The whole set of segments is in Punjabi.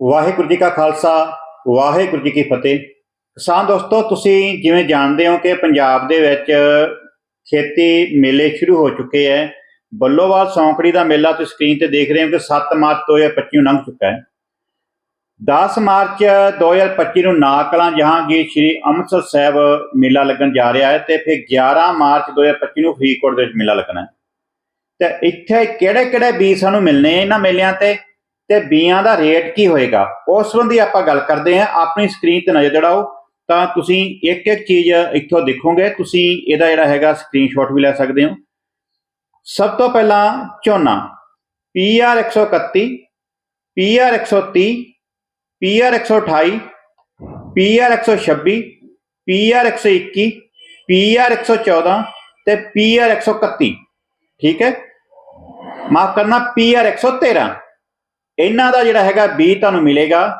ਵਾਹਿਗੁਰੂ ਜੀ ਕਾ ਖਾਲਸਾ, ਵਾਹਿਗੁਰੂ ਜੀ ਕੀ ਫਤਿਹ। ਕਿਸਾਨ ਦੋਸਤੋ, ਤੁਸੀਂ ਜਿਵੇਂ ਜਾਣਦੇ ਹੋ ਕਿ ਪੰਜਾਬ ਦੇ ਵਿੱਚ ਖੇਤੀ ਮੇਲੇ ਸ਼ੁਰੂ ਹੋ ਚੁੱਕੇ ਹੈ ਬੱਲੋਵਾਲ ਸੌਂਕੜੀ ਦਾ ਮੇਲਾ ਤੁਸੀਂ ਸਕਰੀਨ ਤੇ ਦੇਖ ਰਹੇ ਹੋ ਕਿ 7 ਮਾਰਚ 2025 ਨੂੰ ਲੰਘ ਚੁੱਕਾ ਹੈ 10 ਮਾਰਚ 2025 ਨੂੰ ਨਾਕਲਾਂ ਜਹਾਂਗੀਰ ਸ਼੍ਰੀ ਅੰਮ੍ਰਿਤਸਰ ਸਾਹਿਬ ਮੇਲਾ ਲੱਗਣ ਜਾ ਰਿਹਾ ਹੈ ਤੇ ਫਿਰ 11 ਮਾਰਚ 2025 ਨੂੰ ਫਰੀਦਕੋਟ ਦੇ ਵਿੱਚ ਮੇਲਾ ਲੱਗਣਾ ਹੈ ਤੇ ਇੱਥੇ ਕਿਹੜੇ ਕਿਹੜੇ ਬੀਜ ਸਾਨੂੰ ਮਿਲਨੇ ਇਹਨਾਂ ਮੇਲਿਆਂ ਤੇ? ਤੇ ਬੀਆਂ ਦਾ ਰੇਟ ਕੀ ਹੋਏਗਾ? ਉਸ ਸੰਬੰਧੀ ਆਪਾਂ ਗੱਲ ਕਰਦੇ ਹਾਂ। ਆਪਣੀ ਸਕਰੀਨ ਤੇ ਨਜ਼ਰ ਜੜਾਓ ਤਾਂ ਤੁਸੀਂ ਇੱਕ ਇੱਕ ਚੀਜ਼ ਇੱਥੋਂ ਦੇਖੋਗੇ। ਤੁਸੀਂ ਇਹਦਾ ਜਿਹੜਾ ਹੈਗਾ ਸਕਰੀਨਸ਼ਾਟ ਵੀ ਲੈ ਸਕਦੇ ਹੋ। ਸਭ ਤੋਂ ਪਹਿਲਾਂ ਝੋਨਾ। PR 131 PR 130 PR 128 PR 126 PR 121 PR 114 ਤੇ PR 131 ਠੀਕ ਹੈ? ਮਾਫ ਕਰਨਾ, PR 113 ਇਹਨਾਂ ਦਾ ਜਿਹੜਾ ਹੈਗਾ ਬੀ ਤੁਹਾਨੂੰ ਮਿਲੇਗਾ,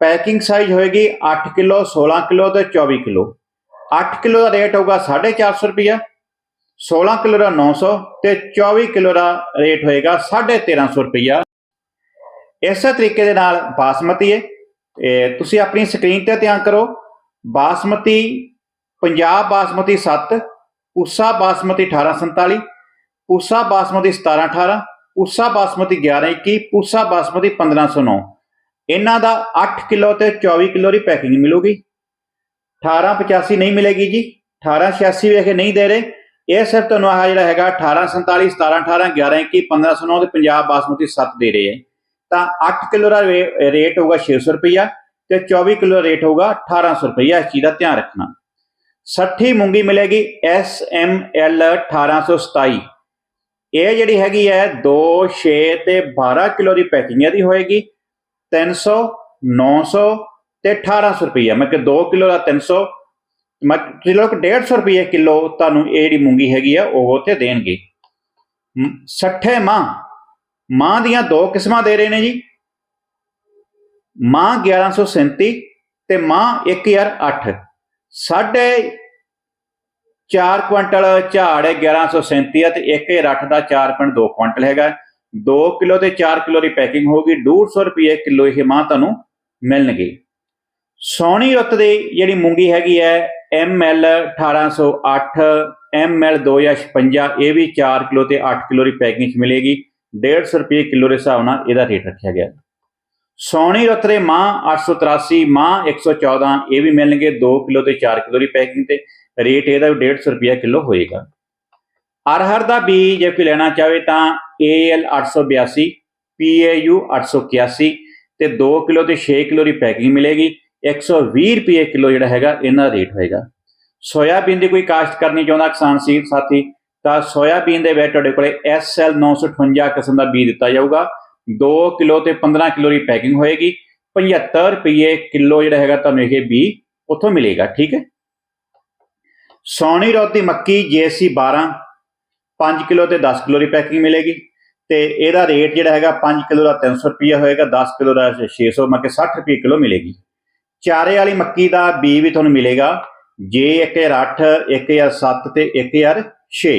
ਪੈਕਿੰਗ ਸਾਈਜ਼ ਹੋਏਗੀ 8 ਕਿਲੋ 16 ਕਿਲੋ ਤੇ 24 ਕਿਲੋ। 8 ਕਿਲੋ ਦਾ ਰੇਟ ਹੋਊਗਾ 450 ਰੁਪਇਆ 16 ਕਿਲੋ ਦਾ 900 ਤੇ 24 ਕਿਲੋ ਦਾ ਰੇਟ ਹੋਏਗਾ 1350 ਰੁਪਇਆ ਇਸੇ ਤਰੀਕੇ ਦੇ ਨਾਲ ਬਾਸਮਤੀ ਹੈ। ਇਹ ਤੁਸੀਂ ਆਪਣੀ ਸਕਰੀਨ ਤੇ ਧਿਆਨ ਕਰੋ। ਬਾਸਮਤੀ ਪੰਜਾਬ ਬਾਸਮਤੀ 7 ਉਸਾ ਬਾਸਮਤੀ 1847 ਉਸਾ ਬਾਸਮਤੀ 1718 ਉਸਾ ਬਾਸਮਤੀ 1121 ਪੂਸਾ ਬਾਸਮਤੀ 1509 ਇਹਨਾਂ ਦਾ 8 ਕਿਲੋ ਤੇ 24 ਕਿਲੋ ਦੀ ਪੈਕਿੰਗ ਮਿਲੂਗੀ। 1885 ਨਹੀਂ ਮਿਲੇਗੀ ਜੀ। 1886 ਵੇਖ ਕੇ ਨਹੀਂ ਦੇ ਰਹੇ। ਇਹ ਸਿਰਫ ਤੁਹਾਨੂੰ ਆਹ ਜਿਹੜਾ ਹੈਗਾ 1847 1718 1121 1509 ਦੇ ਪੰਜਾਬ ਬਾਸਮਤੀ 7 ਦੇ ਰਹੇ ਹੈ। ਤਾਂ 8 ਕਿਲੋ ਦਾ ਰੇ- ਰੇਟ ਹੋਊਗਾ 600 ਰੁਪਇਆ ਤੇ 24 ਕਿਲੋ ਦਾ ਰੇਟ ਹੋਊਗਾ 1800 ਰੁਪਇਆ ਇਸ ਚੀਜ਼ ਦਾ ਧਿਆਨ ਰੱਖਣਾ। 60 ਮੂੰਗੀ ਮਿਲੇਗੀ ਐਸ ਐਮ ਐਲ 1827 ਇਹ ਜਿਹੜੀ ਹੈਗੀ ਹੈ 2 6 ਤੇ 12 ਕਿਲੋ ਦੀ ਪੈਕਿੰਗ ਇਹਦੀ ਹੋਏਗੀ। 300 900 ਤੇ 1800 ਰੁਪਈਆ। ਮੈਂ ਕਿ 2 ਕਿਲੋ ਦਾ 300 ਮੈਂ ਕਿਲੋ 150 ਰੁਪਏ ਕਿਲੋ ਤੁਹਾਨੂੰ ਇਹ ਜਿਹੜੀ ਮੂੰਗੀ ਹੈਗੀ ਆ, ਉਹ ਤੇ ਦੇਣਗੇ। 60 ਮਾਂ ਮਾਂ ਦੀਆਂ ਦੋ ਕਿਸਮਾਂ ਦੇ ਰਹੇ ਨੇ ਜੀ। ਮਾਂ 1137 ਤੇ ਮਾਂ 1008 ਸਾਢੇ 4 ਕੁਇੰਟਲ ਝਾੜ ਹੈ 1137 ਤੇ 1008 ਦਾ 4.2 ਕੁਇੰਟਲ ਹੈਗਾ। 2 ਕਿਲੋ ਤੇ 4 ਕਿਲੋ ਦੀ ਪੈਕਿੰਗ ਹੋਊਗੀ 150 ਰੁਪਏ ਕਿਲੋ ਇਹ ਮਾਂ ਤੁਹਾਨੂੰ ਮਿਲਣਗੇ। ਸੋਹਣੀ ਰੁੱਤ ਦੀ ਜਿਹੜੀ ਮੂੰਗੀ ਹੈਗੀ ਹੈ ML 1808 ML 2056 ਇਹ ਵੀ 4 ਕਿਲੋ ਤੇ 8 ਕਿਲੋ ਦੀ ਪੈਕਿੰਗ 'ਚ ਮਿਲੇਗੀ। 150 ਰੁਪਏ ਕਿਲੋ ਦੇ ਹਿਸਾਬ ਨਾਲ ਇਹਦਾ ਰੇਟ ਰੱਖਿਆ ਗਿਆ। ਸੋਹਣੀ ਰੁੱਤ ਦੇ ਮਾਂ 883 ਮਾਂ 114 ਇਹ ਵੀ ਮਿਲਣਗੇ। 2 ਕਿਲੋ ਤੇ 4 ਕਿਲੋ ਦੀ ਪੈਕਿੰਗ ਤੇ ਰੇਟ ਇਹਦਾ ਵੀ 150 ਰੁਪਏ ਕਿਲੋ ਹੋਏਗਾ। ਅਰਹਰ ਦਾ ਬੀਜ ਜੇ ਕੋਈ ਲੈਣਾ ਚਾਹਵੇ ਤਾਂ AL 882 PAU 881 ਤੇ 2 ਕਿਲੋ ਤੇ 6 ਕਿਲੋ ਦੀ ਪੈਕਿੰਗ ਮਿਲੇਗੀ। 120 ਰੁਪਏ ਕਿਲੋ ਜਿਹੜਾ ਹੈਗਾ ਇਹਨਾਂ ਦਾ ਰੇਟ ਹੋਏਗਾ। ਸੋਇਆਬੀਨ ਦੀ ਕੋਈ ਕਾਸ਼ਤ ਕਰਨੀ ਚਾਹੁੰਦਾ ਕਿਸਾਨ ਸੀ ਸਾਥੀ, ਤਾਂ ਸੋਇਆਬੀਨ ਦੇ ਵਿੱਚ ਤੁਹਾਡੇ ਕੋਲੇ SL 958 ਕਿਸਮ ਦਾ ਬੀਜ ਦਿੱਤਾ ਜਾਊਗਾ। 2 ਕਿਲੋ ਤੇ 15 ਕਿਲੋ ਦੀ ਪੈਕਿੰਗ ਹੋਏਗੀ। 75 ਰੁਪਏ ਕਿਲੋ ਜਿਹੜਾ ਹੈਗਾ ਤੁਹਾਨੂੰ ਇਹ ਬੀ ਉੱਥੋਂ ਮਿਲੇਗਾ, ਠੀਕ ਹੈ? ਸੋਨੀ ਰੋਦ ਦੀ ਮੱਕੀ JC 12 5 ਕਿਲੋ ਤੇ 10 ਕਿਲੋ ਦੀ ਪੈਕਿੰਗ ਮਿਲੇਗੀ। ਤੇ ਇਹਦਾ ਰੇਟ ਜਿਹੜਾ ਹੈਗਾ 5 ਕਿਲੋ ਦਾ 300 ਰੁਪਏ ਹੋਏਗਾ 10 ਕਿਲੋ ਦਾ 600 ਮੱਕੇ 60 ਰੁਪਏ ਕਿਲੋ ਮਿਲੇਗੀ। ਚਾਰੇ ਵਾਲੀ ਮੱਕੀ ਦਾ ਬੀ ਵੀ ਤੁਹਾਨੂੰ ਮਿਲੇਗਾ, ਜੇ J1008 1007 ਤੇ 1006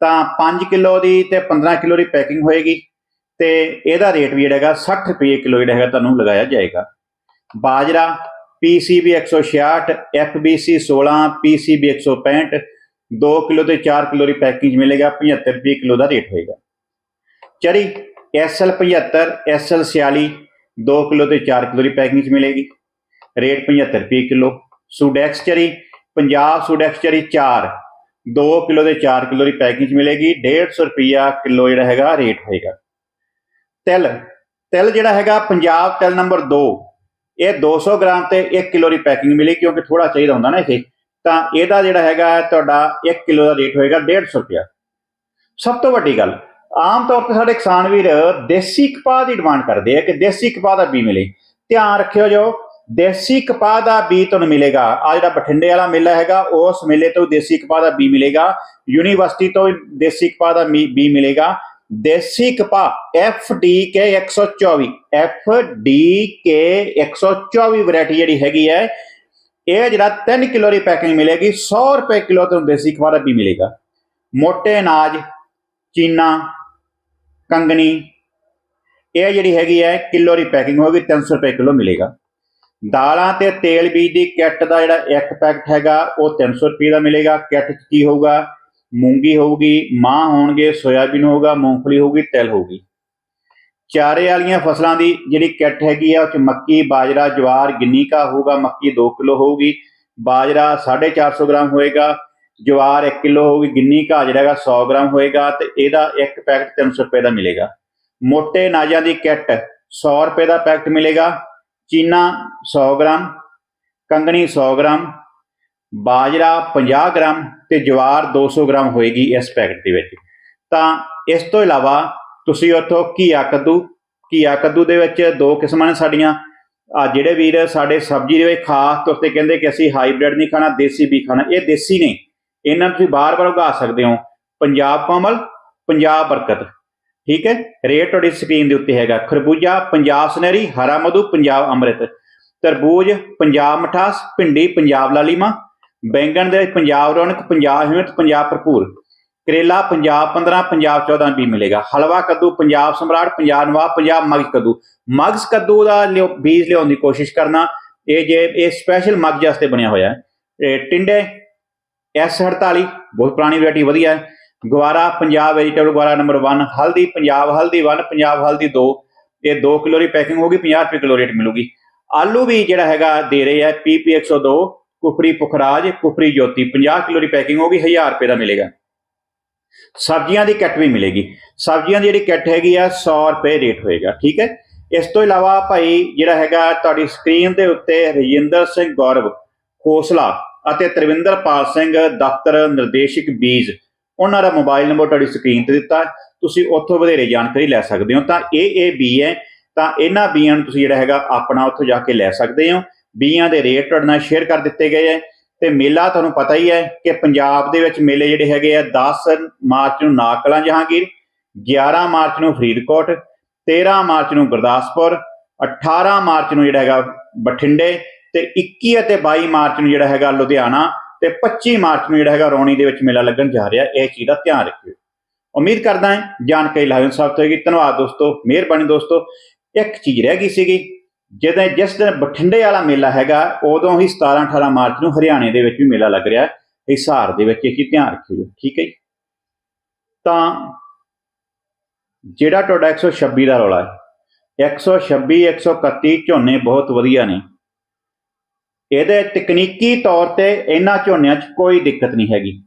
ਤਾਂ 5 ਕਿਲੋ ਦੀ ਤੇ 15 ਕਿਲੋ ਦੀ ਪੈਕਿੰਗ ਹੋਏਗੀ ਤੇ ਇਹਦਾ ਰੇਟ ਵੀ ਜਿਹੜਾ ਹੈਗਾ 60 ਰੁਪਏ ਕਿਲੋ ਜਿਹੜਾ ਹੈਗਾ ਤੁਹਾਨੂੰ ਲਗਾਇਆ ਜਾਏਗਾ। ਬਾਜਰਾ PCB 166 FBC 16 PCB 165 2 ਕਿਲੋ ਤੇ 4 ਕਿਲੋ ਦੀ ਪੈਕਿੰਗ ਮਿਲੇਗਾ 75 ਰੁਪਏ ਕਿਲੋ ਦਾ ਰੇਟ ਹੋਏਗਾ। ਚਰੀ SL 75 SL 46 2 ਕਿਲੋ ਤੇ 4 ਕਿਲੋ ਦੀ ਪੈਕਿੰਗ ਮਿਲੇਗੀ। ਰੇਟ 75 ਰੁਪਏ ਕਿਲੋ। ਸੁਡੈਕਸ ਚਰੀ, ਪੰਜਾਬ ਸੁਡੈਕਸ ਚਰੀ 4 2 ਕਿਲੋ ਦੇ 4 ਕਿਲੋ ਦੀ ਪੈਕਿੰਗ ਮਿਲੇਗੀ 150 ਰੁਪਿਆ ਕਿਲੋ ਜਿਹੜਾ ਹੈਗਾ ਰੇਟ ਹੋਏਗਾ। ਤਿਲ ਤਿਲ ਜਿਹੜਾ ਹੈਗਾ, ਪੰਜਾਬ ਤਿਲ ਨੰਬਰ 2 ਇਹ 200 ਗ੍ਰਾਮ ਤੇ 1 ਕਿਲੋ ਦੀ ਪੈਕਿੰਗ ਮਿਲੇਗੀ ਕਿਉਂਕਿ ਥੋੜਾ ਚਾਹੀਦਾ ਹੁੰਦਾ ਨਾ ਇਹ। ਤਾਂ ਇਹਦਾ ਜਿਹੜਾ ਹੈਗਾ ਤੁਹਾਡਾ 1 ਕਿਲੋ ਦਾ ਰੇਟ ਹੋਏਗਾ 150 ਰੁਪਿਆ ਸਭ ਤੋਂ ਵੱਡੀ ਗੱਲ, ਆਮ ਤੌਰ ਤੇ ਸਾਡੇ ਕਿਸਾਨ ਵੀਰ ਦੇਸੀ ਕਪਾਹ ਦੀ ਡਿਮਾਂਡ ਕਰਦੇ ਆ ਕਿ ਦੇਸੀ ਕਪਾਹ ਦਾ ਬੀ ਮਿਲੇ। ਧਿਆਨ ਰੱਖਿਓ ਜੋ, ਦੇਸੀ ਕਪਾਹ ਦਾ ਬੀ ਤੁਹਾਨੂੰ ਮਿਲੇਗਾ। ਆ ਜਿਹੜਾ ਬਠਿੰਡੇ ਵਾਲਾ ਮੇਲਾ ਹੈਗਾ, ਉਸ ਮੇਲੇ ਤੋਂ ਦੇਸੀ ਕਪਾਹ ਦਾ ਬੀ ਮਿਲੇਗਾ। ਯੂਨੀਵਰਸਿਟੀ ਤੋਂ ਵੀ ਦੇਸੀ ਕਪਾਹ ਦਾ ਬੀ ਮਿਲੇਗਾ। ਦੇਸੀ ਕਪਾਹ FDK 124 FDK 124 ਵੈਰਾਈਟੀ ਜਿਹੜੀ ਹੈਗੀ ਹੈ, ਇਹ ਜਿਹੜਾ 3 ਕਿਲੋ ਦੀ ਪੈਕਿੰਗ ਮਿਲੇਗੀ 100 ਰੁਪਏ ਕਿਲੋ ਤੁਹਾਨੂੰ ਦੇਸੀ ਕਪਾਹ ਦਾ ਵੀ ਮਿਲੇਗਾ। ਮੋਟੇ ਅਨਾਜ, ਚੀਨਾ, ਕੰਗਣੀ, ਇਹ ਜਿਹੜੀ ਹੈਗੀ ਹੈ ਕਿਲੋ ਦੀ ਪੈਕਿੰਗ ਹੋਗੀ 300 ਰੁਪਏ ਕਿਲੋ ਮਿਲੇਗਾ। ਦਾਲਾਂ ਤੇ ਤੇਲ ਬੀਜ ਦੀ ਕਿੱਟ ਦਾ ਜਿਹੜਾ ਇੱਕ ਪੈਕਟ ਹੈਗਾ, ਉਹ 300 ਰੁਪਏ ਦਾ ਮਿਲੇਗਾ। ਕਿੱਟ 'ਚ ਕੀ ਹੋਊਗਾ? ਮੂੰਗੀ ਹੋਊਗੀ ਮਾਂ ਹੋਣਗੇ, ਸੋਇਆਬੀਨ ਹੋਊਗਾ, ਮੂੰਗਫਲੀ ਹੋਊਗੀ, ਤਿਲ ਹੋਊਗੀ। ਚਾਰੇ ਵਾਲੀਆਂ ਫਸਲਾਂ ਦੀ ਜਿਹੜੀ ਕਿੱਟ ਹੈਗੀ ਆ, ਉਹ ਚ ਮੱਕੀ, ਬਾਜਰਾ, ਜਵਾਰ ਗਿੰਨੀਕਾ ਹੋਊਗਾ, ਮੱਕੀ 2 ਕਿਲੋ ਹੋਊਗੀ। ਬਾਜਰਾ 450 ਗ੍ਰਾਮ ਹੋਏਗਾ, ਜਵਾਰ 1 ਕਿਲੋ ਹੋਊਗੀ ਗਿੰਨੀਕਾ ਜਿਹੜਾ ਹੈਗਾ 100 ਗ੍ਰਾਮ ਹੋਏਗਾ ਤੇ ਇਹਦਾ ਇੱਕ ਪੈਕਟ 300 ਰੁਪਏ ਦਾ ਮਿਲੇਗਾ। ਮੋٹے ਨਾਜਾਂ ਦੀ ਕਿੱਟ 100 ਰੁਪਏ ਦਾ ਪੈਕਟ ਮਿਲੇਗਾ, ਚੀਨਾ 100 ਗ੍ਰਾਮ, ਕੰਗਣੀ 100 ਗ੍ਰਾਮ ਬਾਜਰਾ 50 ਗ੍ਰਾਮ ਤੇ ਜਵਾਰ 200 ਗ੍ਰਾਮ ਹੋਏਗੀ ਇਸ ਪੈਕਟ ਦੇ ਵਿੱਚ। ਤਾਂ ਇਸ ਤੋਂ ਇਲਾਵਾ ਤੁਸੀਂ ਉੱਥੋਂ ਘੀਆ ਕੱਦੂ ਘੀਆ ਕੱਦੂ ਦੇ ਵਿੱਚ ਦੋ ਕਿਸਮਾਂ ਨੇ ਸਾਡੀਆਂ। ਆ ਜਿਹੜੇ ਵੀਰ ਸਾਡੇ ਸਬਜ਼ੀ ਦੇ ਵਿੱਚ ਖਾਸ ਤੌਰ ਤੇ ਕਹਿੰਦੇ ਕਿ ਅਸੀਂ ਹਾਈਬ੍ਰਿਡ ਨਹੀਂ ਖਾਣਾ, ਦੇਸੀ ਵੀ ਖਾਣਾ, ਇਹ ਦੇਸੀ ਨੇ। ਇਹਨਾਂ ਨੂੰ ਤੁਸੀਂ ਬਾਰ-ਬਾਰ ਉਗਾ ਸਕਦੇ ਹੋ। ਪੰਜਾਬ ਕਮਲ ਪੰਜਾਬ ਬਰਕਤ। ਠੀਕ ਹੈ? ਰੇਟ ਤੁਹਾਡੀ ਸਕਰੀਨ ਦੇ ਉੱਤੇ ਹੈਗਾ। ਖਰਬੂਜਾ ਪੰਜਾਬ ਸੁਨਹਿਰੀ, ਹਰਾ ਮਧੂ ਪੰਜਾਬ ਅੰਮ੍ਰਿਤ। ਤਰਬੂਜ ਪੰਜਾਬ ਮਠਾਸ, ਭਿੰਡੀ ਪੰਜਾਬ ਲਾਲੀਮਾ। ਬੈਂਗਣ ਦੇ ਪੰਜਾਬ ਰੌਣਕ, ਪੰਜਾਬ ਹਿੰਮਤ, ਪੰਜਾਬ ਭਰਪੂਰ। ਕਰੇਲਾ ਪੰਜਾਬ 15 ਪੰਜਾਬ 14 ਵੀ ਮਿਲੇਗਾ। ਹਲਵਾ ਕੱਦੂ, ਪੰਜਾਬ ਸਮਰਾਟ, ਪੰਜਾਬ ਨਵਾਬ, ਪੰਜਾਬ ਮਗਜ਼ ਕੱਦੂ। ਮਗਜ਼ ਕੱਦੂ ਦਾ ਲਿਓ, ਬੀਜ ਲਿਆਉਣ ਦੀ ਕੋਸ਼ਿਸ਼ ਕਰਨਾ। ਇਹ ਜੇ, ਇਹ ਸਪੈਸ਼ਲ ਮਗਜ਼ ਵਾਸਤੇ ਬਣਿਆ ਹੋਇਆ ਹੈ। ਇਹ ਟਿੰਡੇ S48 ਬਹੁਤ ਪੁਰਾਣੀ ਵੈਰਾਈਟੀ ਵਧੀਆ ਹੈ। ਗਵਾਰਾ ਪੰਜਾਬ ਵੈਜੀਟੇਬਲ ਗਵਾਰਾ ਨੰਬਰ 1 ਹਲਦੀ, ਪੰਜਾਬ ਹਲਦੀ 1 ਪੰਜਾਬ ਹਲਦੀ 2 ਇਹ 2 ਕਿਲੋ ਦੀ ਪੈਕਿੰਗ ਹੋਗੀ 50 ਰੁਪਏ ਕਿਲੋ ਰੇਟ ਮਿਲੂਗੀ। ਆਲੂ ਵੀ ਜਿਹੜਾ ਹੈਗਾ, ਦੇ ਰਹੇ ਹੈ PP 102 ਕੁਫਰੀ ਪੁਖਰਾਜ, ਕੁਫਰੀ ਜੋਤੀ 50 ਕਿਲੋ ਦੀ ਪੈਕਿੰਗ ਹੋਗੀ 1000 ਰੁਪਏ ਦਾ ਮਿਲੇਗਾ। ਸਬਜ਼ੀਆਂ ਦੀ ਕਿੱਟ ਵੀ ਮਿਲੇਗੀ। ਸਬਜ਼ੀਆਂ ਦੀ ਜਿਹੜੀ ਕਿੱਟ ਹੈਗੀ ਆ 100 ਰੁਪਏ ਰੇਟ ਹੋਏਗਾ, ਠੀਕ ਹੈ? ਇਸ ਤੋਂ ਇਲਾਵਾ ਭਾਈ ਜਿਹੜਾ ਹੈਗਾ, ਤੁਹਾਡੀ ਸਕਰੀਨ ਦੇ ਉੱਤੇ ਰਜਿੰਦਰ ਸਿੰਘ ਗੌਰਵ, ਖੋਸਲਾ ਅਤੇ ਤਰਵਿੰਦਰਪਾਲ ਸਿੰਘ ਦਫ਼ਤਰ ਨਿਰਦੇਸ਼ਕ ਬੀਜ, ਉਹਨਾਂ ਦਾ ਮੋਬਾਈਲ ਨੰਬਰ ਤੁਹਾਡੀ ਸਕਰੀਨ ਤੇ ਦਿੱਤਾ। ਤੁਸੀਂ ਉੱਥੋਂ ਵਧੇਰੇ ਜਾਣਕਾਰੀ ਲੈ ਸਕਦੇ ਹੋ। ਤਾਂ ਇਹ ਇਹ ਬੀ ਹੈ। ਤਾਂ ਇਹਨਾਂ ਬੀਆਂ ਨੂੰ ਤੁਸੀਂ ਜਿਹੜਾ ਹੈਗਾ, ਆਪਣਾ ਉੱਥੋਂ ਜਾ ਕੇ ਲੈ ਸਕਦੇ ਹੋ। ਬੀਆਂ ਦੇ ਰੇਟ ਤੁਹਾਡੇ ਨਾਲ ਸ਼ੇਅਰ ਕਰ ਦਿੱਤੇ ਗਏ ਹੈ ਤੇ ਮੇਲਾ ਤੁਹਾਨੂੰ ਪਤਾ ਹੀ ਹੈ ਕਿ ਪੰਜਾਬ ਦੇ ਵਿੱਚ ਮੇਲੇ ਜਿਹੜੇ ਹੈਗੇ ਆ 10 ਮਾਰਚ ਨੂੰ ਨਾਕਲਾਂ ਜਹਾਂਗੀਰ 11 ਮਾਰਚ ਨੂੰ ਫਰੀਦਕੋਟ 13 ਮਾਰਚ ਨੂੰ ਗੁਰਦਾਸਪੁਰ 18 ਮਾਰਚ ਨੂੰ ਜਿਹੜਾ ਹੈਗਾ ਬਠਿੰਡੇ ਤੇ 21 ਅਤੇ 22 ਮਾਰਚ ਨੂੰ ਜਿਹੜਾ ਹੈਗਾ ਲੁਧਿਆਣਾ ਤੇ 25 ਮਾਰਚ ਨੂੰ ਜਿਹੜਾ ਹੈਗਾ ਰੌਣੀ ਦੇ ਵਿੱਚ ਮੇਲਾ ਲੱਗਣ ਜਾ ਰਿਹਾ। ਇਹ ਚੀਜ਼ ਦਾ ਧਿਆਨ ਰੱਖਿਓ। ਉਮੀਦ ਕਰਦਾ ਹਾਂ ਜਾਣਕਾਰੀ ਲਾਇਓ ਸਾਹਿਬ ਤੋਂ ਹੋਏਗੀ ਧੰਨਵਾਦ ਦੋਸਤੋ, ਮਿਹਰਬਾਨੀ ਦੋਸਤੋ। ਇੱਕ ਚੀਜ਼ ਰਹਿ ਗਈ ਸੀਗੀ ਜਦੋਂ ਜਿਸ ਦਿਨ ਬਠਿੰਡੇ ਵਾਲਾ ਮੇਲਾ ਹੈਗਾ, ਉਦੋਂ ਹੀ 17 18 ਮਾਰਚ ਨੂੰ ਹਰਿਆਣੇ ਦੇ ਵਿੱਚ ਵੀ ਮੇਲਾ ਲੱਗ ਰਿਹਾ ਹਿਸਾਰ ਦੇ ਵਿੱਚ ਇਹ ਚੀਜ਼ ਧਿਆਨ ਰੱਖਿਓ ਠੀਕ ਹੈ ਜੀ? ਤਾਂ ਜਿਹੜਾ ਤੁਹਾਡਾ 126 ਦਾ ਰੌਲਾ ਹੈ 126 131 ਝੋਨੇ ਬਹੁਤ ਵਧੀਆ ਨੇ। ਇਹਦੇ ਤਕਨੀਕੀ ਤੌਰ ਤੇ ਇਹਨਾਂ ਝੋਨਿਆਂ 'ਚ ਕੋਈ ਦਿੱਕਤ ਨਹੀਂ ਹੈਗੀ।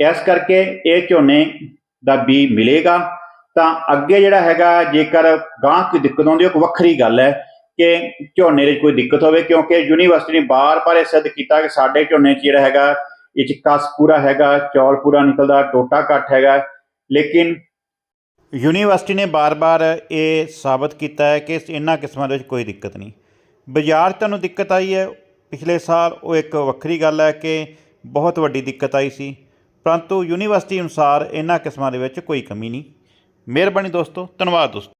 ਇਸ ਕਰਕੇ ਇਹ ਝੋਨੇ ਦਾ ਬੀ ਮਿਲੇਗਾ। ਤਾਂ ਅੱਗੇ ਜਿਹੜਾ ਹੈਗਾ, ਜੇਕਰ ਗਾਂ ਕੋਈ ਦਿੱਕਤ ਆਉਂਦੀ, ਉਹ ਇੱਕ ਵੱਖਰੀ ਗੱਲ ਹੈ। ਕਿ ਝੋਨੇ ਵਿੱਚ ਕੋਈ ਦਿੱਕਤ ਹੋਵੇ, ਕਿਉਂਕਿ ਯੂਨੀਵਰਸਿਟੀ ਨੇ ਬਾਰ-ਬਾਰ ਇਹ ਸਿੱਧ ਕੀਤਾ ਕਿ ਸਾਡੇ ਝੋਨੇ 'ਚ ਜਿਹੜਾ ਹੈਗਾ, ਇਹ 'ਚ ਕਸ ਪੂਰਾ ਹੈਗਾ, ਚੌਲ ਪੂਰਾ ਨਿਕਲਦਾ, ਟੋਟਾ ਘੱਟ ਹੈਗਾ। ਲੇਕਿਨ ਯੂਨੀਵਰਸਿਟੀ ਨੇ ਬਾਰ-ਬਾਰ ਇਹ ਸਾਬਤ ਕੀਤਾ ਹੈ ਕਿ ਇਹਨਾਂ ਕਿਸਮਾਂ ਦੇ ਵਿੱਚ ਕੋਈ ਦਿੱਕਤ ਨਹੀਂ। ਬਾਜ਼ਾਰ 'ਚ ਤੁਹਾਨੂੰ ਦਿੱਕਤ ਆਈ ਹੈ। ਪਿਛਲੇ ਸਾਲ ਉਹ ਇੱਕ ਵੱਖਰੀ ਗੱਲ ਹੈ ਕਿ ਬਹੁਤ ਵੱਡੀ ਦਿੱਕਤ ਆਈ ਸੀ। ਪਰੰਤੂ ਯੂਨੀਵਰਸਿਟੀ ਅਨੁਸਾਰ ਇਹਨਾਂ ਕਿਸਮਾਂ ਦੇ ਵਿੱਚ ਕੋਈ ਕਮੀ ਨਹੀਂ। ਮਿਹਰਬਾਨੀ ਦੋਸਤੋ, ਧੰਨਵਾਦ ਦੋਸਤੋ।